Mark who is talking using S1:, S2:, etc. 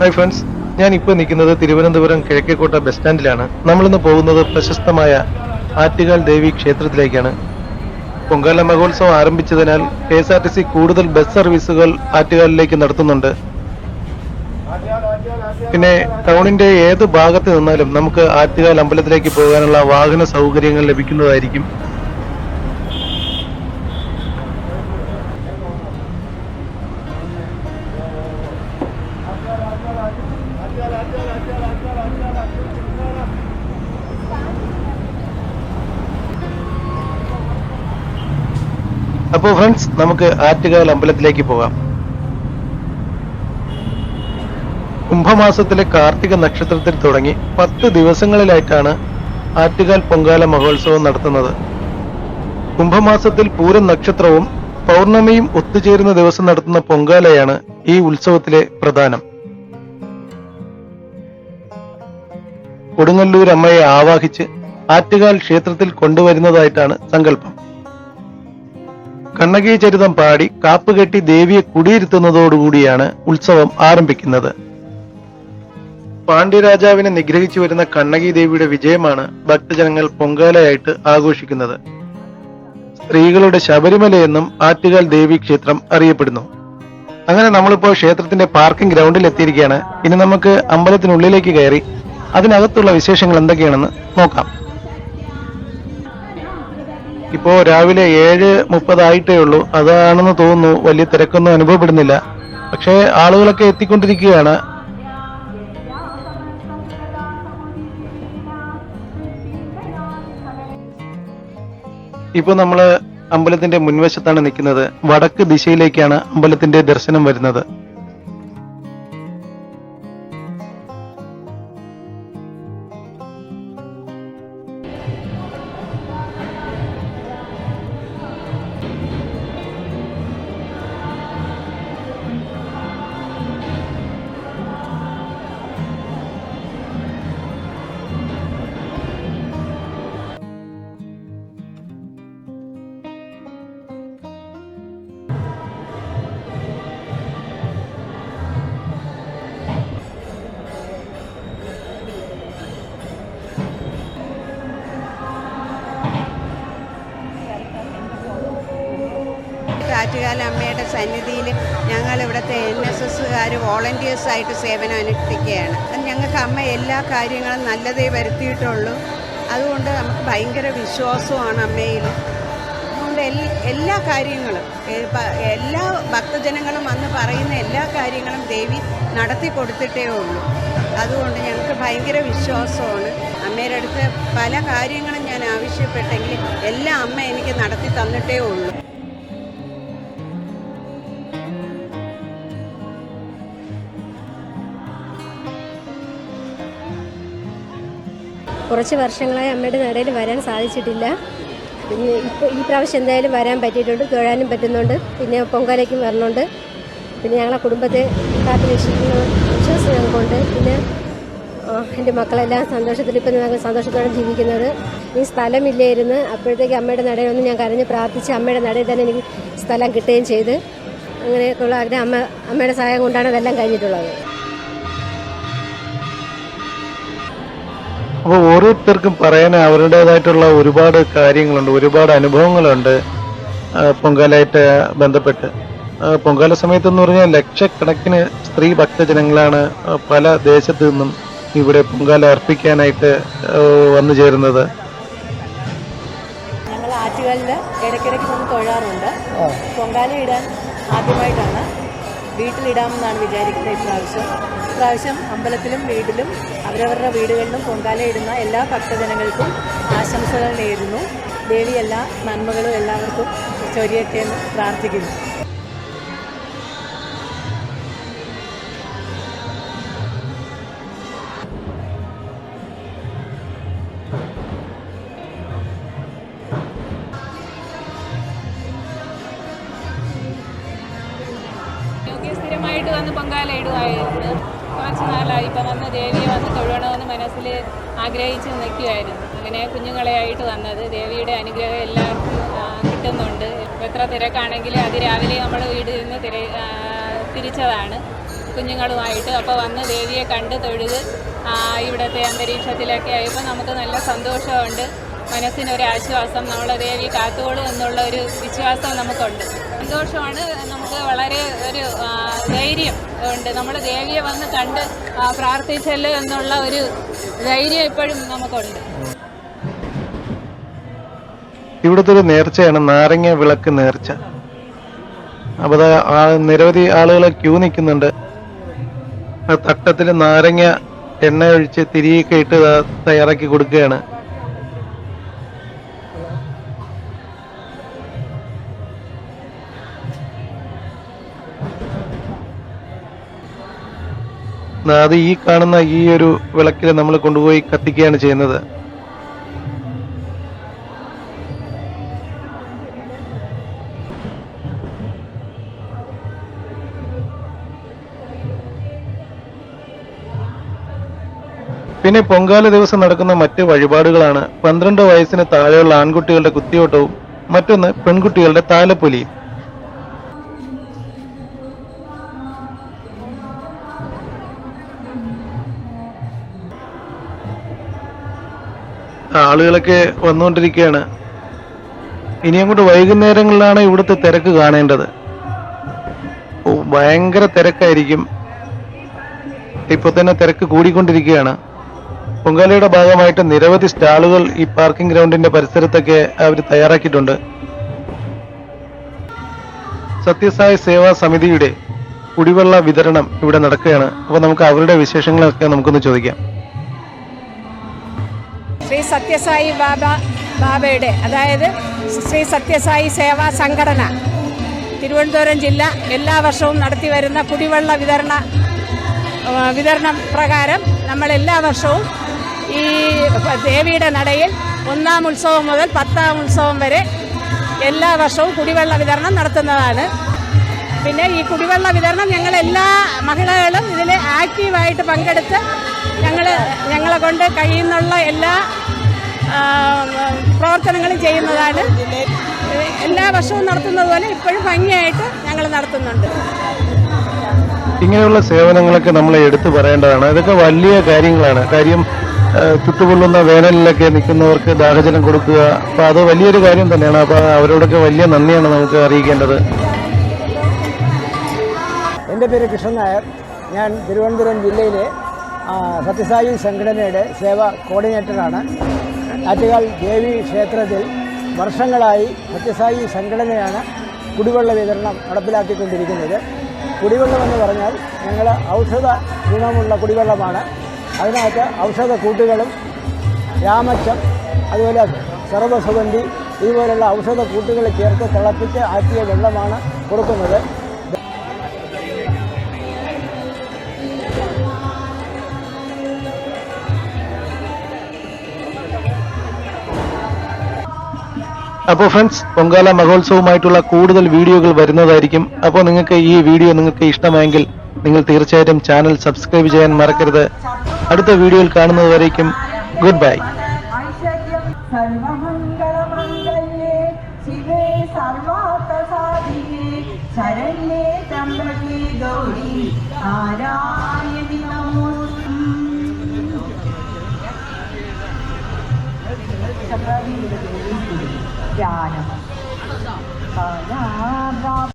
S1: Hi friends ഞാൻ ഇപ്പോൾ നിൽക്കുന്നത് തിരുവനന്തപുരം കിഴക്കേക്കോട്ട ബസ് സ്റ്റാൻഡിലാണ്. നമ്മളിന്ന് പോകുന്നത് പ്രശസ്തമായ ആറ്റുകാൽ ദേവി ക്ഷേത്രത്തിലേക്കാണ്. പൊങ്കാല മഹോത്സവം ആരംഭിച്ചതിനാൽ K S R T C കൂടുതൽ ബസ് സർവീസുകൾ ആറ്റുകാലിലേക്ക് നടത്തുന്നുണ്ട്. പിന്നെ ടൗണിന്റെ ഏത് ഭാഗത്ത് നിന്നാലും നമുക്ക് ആറ്റുകാൽ അമ്പലത്തിലേക്ക് പോകാനുള്ള വാഹന സൗകര്യങ്ങൾ ലഭിക്കുന്നതായിരിക്കും. അപ്പോൾ ഫ്രണ്ട്സ് നമുക്ക് ആറ്റുകാൽ അമ്പലത്തിലേക്ക് പോകാം. കുംഭമാസത്തിലെ കാർത്തിക നക്ഷത്രത്തിൽ തുടങ്ങി പത്ത് ദിവസങ്ങളിലായിട്ടാണ് ആറ്റുകാൽ പൊങ്കാല മഹോത്സവം നടത്തുന്നത്. കുംഭമാസത്തിൽ പൂരം നക്ഷത്രവും പൗർണമിയും ഒത്തുചേരുന്ന ദിവസം നടത്തുന്ന പൊങ്കാലയാണ് ഈ ഉത്സവത്തിലെ പ്രധാനം. കൊടുങ്ങല്ലൂർ അമ്മയെ ആവാഹിച്ച് ആറ്റുകാൽ ക്ഷേത്രത്തിൽ കൊണ്ടുവരുന്നതായിട്ടാണ് സങ്കല്പം. കണ്ണകി ചരിതം പാടി കാപ്പുകെട്ടി ദേവിയെ കുടിയിരുത്തുന്നതോടുകൂടിയാണ് ഉത്സവം ആരംഭിക്കുന്നത്. പാണ്ഡ്യരാജാവിനെ നിഗ്രഹിച്ചു വരുന്ന കണ്ണകി ദേവിയുടെ വിജയമാണ് ഭക്തജനങ്ങൾ പൊങ്കാലയായിട്ട് ആഘോഷിക്കുന്നത്. സ്ത്രീകളുടെ ശബരിമല എന്നും ആറ്റുകാൽ ദേവി ക്ഷേത്രം അറിയപ്പെടുന്നു. അങ്ങനെ നമ്മളിപ്പോൾ ക്ഷേത്രത്തിന്റെ പാർക്കിംഗ് ഗ്രൗണ്ടിൽ എത്തിയിരിക്കുകയാണ്. ഇനി നമുക്ക് അമ്പലത്തിനുള്ളിലേക്ക് കയറി അതിനകത്തുള്ള വിശേഷങ്ങൾ എന്തൊക്കെയാണെന്ന് നോക്കാം. ഇപ്പോ രാവിലെ ഏഴ് മുപ്പതായിട്ടേ ഉള്ളൂ. അതാണെന്ന് തോന്നുന്നു. വലിയ തിരക്കൊന്നും അനുഭവപ്പെടുന്നില്ല. പക്ഷേ ആളുകളൊക്കെ എത്തിക്കൊണ്ടിരിക്കുകയാണ്. ഇപ്പൊ നമ്മൾ അമ്പലത്തിന്റെ മുൻവശത്താണ് നിൽക്കുന്നത്. വടക്ക് ദിശയിലേക്കാണ് അമ്പലത്തിന്റെ ദർശനം വരുന്നത്.
S2: കാറ്റുകാല അമ്മയുടെ സന്നിധിയിൽ ഞങ്ങൾ ഇവിടുത്തെ എൻ എസ് എസ്സുകാർ വോളണ്ടിയേഴ്സായിട്ട് സേവനം അനുഷ്ഠിക്കുകയാണ്. ഞങ്ങൾക്ക് അമ്മ എല്ലാ കാര്യങ്ങളും നല്ലതേ വരുത്തിയിട്ടുള്ളൂ. അതുകൊണ്ട് നമുക്ക് ഭയങ്കര വിശ്വാസമാണ് അമ്മയിൽ. അതുകൊണ്ട് എല്ലാ കാര്യങ്ങളും എല്ലാ ഭക്തജനങ്ങളും വന്ന് പറയുന്ന എല്ലാ കാര്യങ്ങളും ദേവി നടത്തി കൊടുത്തിട്ടേ ഉള്ളൂ. അതുകൊണ്ട് ഞങ്ങൾക്ക് ഭയങ്കര വിശ്വാസമാണ്. അമ്മയുടെ അടുത്ത് പല കാര്യങ്ങളും ഞാൻ ആവശ്യപ്പെട്ടെങ്കിൽ എല്ലാം അമ്മ എനിക്ക് നടത്തി തന്നിട്ടേ ഉള്ളൂ.
S3: കുറച്ച് വർഷങ്ങളായി അമ്മയുടെ നടയിൽ വരാൻ സാധിച്ചിട്ടില്ല. പിന്നെ ഇപ്പോൾ ഈ പ്രാവശ്യം എന്തായാലും വരാൻ പറ്റിയിട്ടുണ്ട് തൊഴാനും പറ്റുന്നുണ്ട്. പിന്നെ പൊങ്കാലയ്ക്കും വരണുണ്ട്. പിന്നെ ഞങ്ങളെ കുടുംബത്തെ കാത്തു രക്ഷിക്കുന്ന വിശ്വാസം ഞങ്ങൾക്കുണ്ട് പിന്നെ എന്റെ മക്കളെല്ലാം സന്തോഷത്തിൽ ഇപ്പം ഞങ്ങൾ സന്തോഷത്തോടെ ജീവിക്കുന്നത്. ഈ സ്ഥലമില്ലായിരുന്നു. അപ്പോഴത്തേക്ക് അമ്മയുടെ നടയിൽ ഒന്ന് ഞാൻ കരഞ്ഞ് പ്രാർത്ഥിച്ച് അമ്മയുടെ നടയിൽ തന്നെ എനിക്ക് സ്ഥലം കിട്ടുകയും ചെയ്ത്. അങ്ങനെയൊക്കെയുള്ള ആഗ്രഹം അമ്മ അമ്മയുടെ സഹായം കൊണ്ടാണ് അതെല്ലാം കഴിഞ്ഞിട്ടുള്ളത്.
S1: അപ്പോൾ ഓരോരുത്തർക്കും പറയാൻ അവരുടേതായിട്ടുള്ള ഒരുപാട് കാര്യങ്ങളുണ്ട് ഒരുപാട് അനുഭവങ്ങളുണ്ട്. പൊങ്കാലായിട്ട് ബന്ധപ്പെട്ട്. പൊങ്കാല സമയത്ത് എന്ന് പറഞ്ഞാൽ ലക്ഷക്കണക്കിന് സ്ത്രീ ഭക്തജനങ്ങളാണ് പല ദേശത്തു നിന്നും ഇവിടെ പൊങ്കാല അർപ്പിക്കാനായിട്ട് വന്നു ചേരുന്നത്.
S4: ഞങ്ങൾ ആറ്റുകാലിൽ ഇടയ്ക്കിടയ്ക്ക് വന്ന് തൊഴാറുണ്ട്. പൊങ്കാല ഇടാൻ ആദ്യമായിട്ടാണ് വീട്ടിലിടാമെന്നാണ് വിചാരിക്കുന്നത് ഇപ്രാവശ്യം. ഇപ്രാവശ്യം അമ്പലത്തിലും വീട്ടിലും അവരവരുടെ വീടുകളിലും പൊങ്കാലയിടുന്ന എല്ലാ ഭക്തജനങ്ങൾക്കും ആശംസകൾ നേരുന്നു. ദേവി എല്ലാ നന്മകളും എല്ലാവർക്കും എന്ന് പ്രാർത്ഥിക്കുന്നു.
S5: സ്ഥിരമായിട്ട് വന്ന് പൊങ്കാല ഇടുമായിരുന്നു കുറച്ച് നാളായി. ഇപ്പം വന്ന് ദേവിയെ വന്ന് തൊഴണമെന്ന് മനസ്സിൽ ആഗ്രഹിച്ച് നിൽക്കുമായിരുന്നു അങ്ങനെ കുഞ്ഞുങ്ങളെയായിട്ട് വന്നത്. ദേവിയുടെ അനുഗ്രഹം എല്ലാവർക്കും കിട്ടുന്നുണ്ട്. എത്ര തിരക്കാണെങ്കിലും അതിരാവിലെ നമ്മൾ വീട് നിന്ന് തിര തിരിച്ചതാണ് കുഞ്ഞുങ്ങളുമായിട്ട്. അപ്പോൾ വന്ന് ദേവിയെ കണ്ട് തൊഴുത് ഇവിടുത്തെ അന്തരീക്ഷത്തിലൊക്കെ ആയപ്പോൾ നമുക്ക് നല്ല സന്തോഷമുണ്ട്. മനസ്സിനൊരു ആശ്വാസം നമ്മളെ ദേവി കാത്തുകൊള്ളും എന്നുള്ള ഒരു വിശ്വാസം നമുക്കുണ്ട്. സന്തോഷമാണ് നമുക്ക് വളരെ ഒരു ധൈര്യം ഉണ്ട്. നമ്മൾ ദേവിയെ വന്ന് കണ്ട് പ്രാർത്ഥിച്ചല്ലോ എന്നുള്ള ഒരു ധൈര്യം ഇപ്പോഴും നമുക്കുണ്ട്.
S1: ഇവിടുത്തെ ഒരു നേർച്ചയാണ് നാരങ്ങ വിളക്ക് നേർച്ച. അപ്പൊ ദാ ആ നിരവധി ആളുകൾ ക്യൂ നിൽക്കുന്നുണ്ട്. തട്ടത്തിൽ നാരങ്ങ എണ്ണ ഒഴിച്ച് തിരികെ ഇട്ട് തയ്യാറാക്കി കൊടുക്കുകയാണ്. അത് ഈ കാണുന്ന ഈ ഒരു വിളക്കിൽ നമ്മൾ കൊണ്ടുപോയി കത്തിക്കുകയാണ് ചെയ്യുന്നത്. പിന്നെ പൊങ്കാല ദിവസം നടക്കുന്ന മറ്റ് വഴിപാടുകളാണ്. പന്ത്രണ്ട് വയസ്സിന് താഴെയുള്ള ആൺകുട്ടികളുടെ കുത്തിയോട്ടവും മറ്റൊന്ന് പെൺകുട്ടികളുടെ താലപ്പൊലിയും. ആളുകളൊക്കെ വന്നുകൊണ്ടിരിക്കുകയാണ്. ഇനി അങ്ങോട്ട് വൈകുന്നേരങ്ങളിലാണ് ഇവിടുത്തെ തിരക്ക് കാണേണ്ടത്. ഭയങ്കര തിരക്കായിരിക്കും. ഇപ്പൊ തന്നെ തിരക്ക് കൂടിക്കൊണ്ടിരിക്കുകയാണ്. പൊങ്കാലയുടെ ഭാഗമായിട്ട് നിരവധി സ്റ്റാളുകൾ ഈ പാർക്കിംഗ് ഗ്രൗണ്ടിന്റെ പരിസരത്തൊക്കെ അവർ തയ്യാറാക്കിയിട്ടുണ്ട്. സത്യസായ സേവാ സമിതിയുടെ കുടിവെള്ള വിതരണം ഇവിടെ നടക്കുകയാണ്. അപ്പൊ നമുക്ക് അവരുടെ വിശേഷങ്ങളൊക്കെ നമുക്കൊന്ന് ചോദിക്കാം.
S6: ശ്രീ സത്യസായി ബാബ ബാബയുടെ അതായത് ശ്രീ സത്യസായി സേവാ സംഘടന. തിരുവനന്തപുരം ജില്ല എല്ലാ വർഷവും നടത്തി വരുന്ന കുടിവെള്ള വിതരണ വിതരണ പ്രകാരം നമ്മൾ എല്ലാ വർഷവും ഈ ദേവിയുടെ നടയിൽ ഒന്നാം ഉത്സവം മുതൽ പത്താം ഉത്സവം വരെ എല്ലാ വർഷവും കുടിവെള്ള വിതരണം നടത്തുന്നതാണ്. പിന്നെ ഈ കുടിവെള്ള വിതരണം ഞങ്ങൾ എല്ലാ മഹിളകളും ഇതിൽ ആക്റ്റീവായിട്ട് പങ്കെടുത്ത് ഞങ്ങൾ ഞങ്ങളെ കൊണ്ട് കഴിയുന്നുള്ള എല്ലാ പ്രവർത്തനങ്ങളും ചെയ്യുന്നതാണ്. എല്ലാ വർഷവും നടത്തുന്നത് പോലെ ഇപ്പോഴും ഭംഗിയായിട്ട് ഞങ്ങൾ നടത്തുന്നുണ്ട്.
S1: ഇങ്ങനെയുള്ള സേവനങ്ങളൊക്കെ നമ്മൾ എടുത്തു പറയേണ്ടതാണ്. ഇതൊക്കെ വലിയ കാര്യങ്ങളാണ്. കാര്യം ചുട്ടുപൊള്ളുന്ന വേനലിലൊക്കെ നിൽക്കുന്നവർക്ക് ദാഹജലം കൊടുക്കുക അപ്പോൾ അത് വലിയൊരു കാര്യം തന്നെയാണ്. അപ്പോൾ അവരോടൊക്കെ വലിയ നന്ദിയാണ് നമുക്ക് അറിയിക്കേണ്ടത്.
S7: എന്റെ പേര് കൃഷ്ണൻ നായർ. ഞാൻ തിരുവനന്തപുരം ജില്ലയിലെ സത്യസായി സംഘടനയുടെ സേവ കോർഡിനേറ്ററാണ്. ആറ്റുകാൽ ദേവി ക്ഷേത്രത്തിൽ വർഷങ്ങളായി സത്യസായി സംഘടനയാണ് കുടിവെള്ള വിതരണം നടപ്പിലാക്കിക്കൊണ്ടിരിക്കുന്നത്. കുടിവെള്ളം എന്ന് പറഞ്ഞാൽ ഞങ്ങൾ ഔഷധ ഗുണമുള്ള കുടിവെള്ളമാണ്. അതിനകത്ത് ഔഷധ കൂട്ടുകളും രാമച്ചം അതുപോലെ സർവസുഗന്ധി ഇതുപോലുള്ള ഔഷധ കൂട്ടുകൾ ചേർത്ത് തിളപ്പിച്ച് ആക്കിയ വെള്ളമാണ് കൊടുക്കുന്നത്.
S1: അപ്പോൾ ഫ്രണ്ട്സ് പൊങ്കാല മഹോത്സവമായിട്ടുള്ള കൂടുതൽ വീഡിയോകൾ വരുന്നതായിരിക്കും. അപ്പോൾ നിങ്ങൾക്ക് ഈ വീഡിയോ നിങ്ങൾക്ക് ഇഷ്ടമായെങ്കിൽ നിങ്ങൾ തീർച്ചയായിട്ടും ചാനൽ സബ്സ്ക്രൈബ് ചെയ്യാൻ മറക്കരുത്. അടുത്ത വീഡിയോയിൽ കാണുന്നതുവരേക്കും ഗുഡ് ബൈ
S8: ശരണ്യേ തമ്പകേ ยาเนี่ย